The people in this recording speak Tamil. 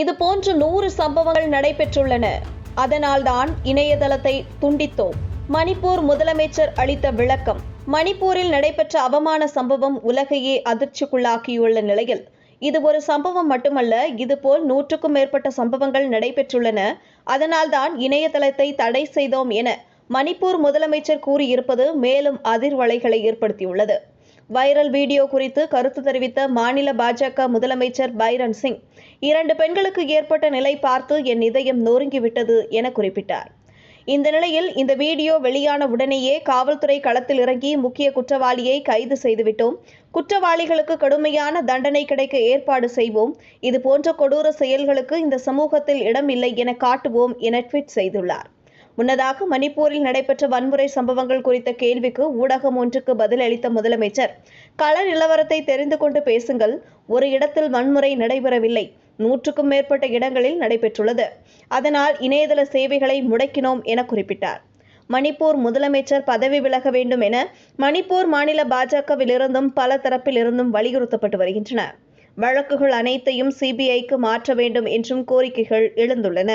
இது போன்று நூறு சம்பவங்கள் நடைபெற்றுள்ளன. அதனால்தான் இணையதளத்தை துண்டித்தோம். மணிப்பூர் முதலமைச்சர் அளித்த விளக்கம் மணிப்பூரில் நடைபெற்ற அவமான சம்பவம் உலகையே அதிர்ச்சிக்குள்ளாக்கியுள்ள நிலையில் இது ஒரு சம்பவம் மட்டுமல்ல இதுபோல் நூற்றுக்கும் மேற்பட்ட சம்பவங்கள் நடைபெற்றுள்ளன. அதனால்தான் இணையதளத்தை தடை செய்தோம் என மணிப்பூர் முதலமைச்சர் கூறியிருப்பது மேலும் அதிர்வலைகளை ஏற்படுத்தியுள்ளது. வைரல் வீடியோ குறித்து கருத்து தெரிவித்த மாநில பாஜக முதலமைச்சர் பைரன் சிங். இரண்டு பெண்களுக்கு ஏற்பட்ட நிலை பார்த்து என் இதயம் நொறுங்கிவிட்டது என குறிப்பிட்டார். இந்த நிலையில் இந்த வீடியோ வெளியான உடனேயே காவல்துறை களத்தில் இறங்கி முக்கிய குற்றவாளியை கைது செய்துவிட்டோம். குற்றவாளிகளுக்கு கடுமையான தண்டனை கிடைக்க ஏற்பாடு செய்வோம். இது போன்ற கொடூர செயல்களுக்கு இந்த சமூகத்தில் இடம் இல்லை என காட்டுவோம் என ட்வீட் செய்துள்ளார். முன்னதாக மணிப்பூரில் நடைபெற்ற வன்முறை சம்பவங்கள் குறித்த கேள்விக்கு ஊடகம் ஒன்றுக்கு பதிலளித்த முதலமைச்சர் கள நிலவரத்தை தெரிந்து கொண்டு பேசுங்கள் ஒரு இடத்தில் வன்முறை நடைபெறவில்லை நூற்றுக்கும் மேற்பட்ட இடங்களில் நடைபெற்றுள்ளது அதனால் இணையதள சேவைகளை முடக்கினோம் என குறிப்பிட்டார். மணிப்பூர் முதலமைச்சர் பதவி விலக வேண்டும் என மணிப்பூர் மாநில பாஜகவிலிருந்தும் பல தரப்பிலிருந்தும் வலியுறுத்தப்பட்டு வருகின்றன. வழக்குகள் அனைத்தையும் சிபிஐக்கு மாற்ற வேண்டும் என்றும் கோரிக்கைகள் எழுந்துள்ளன.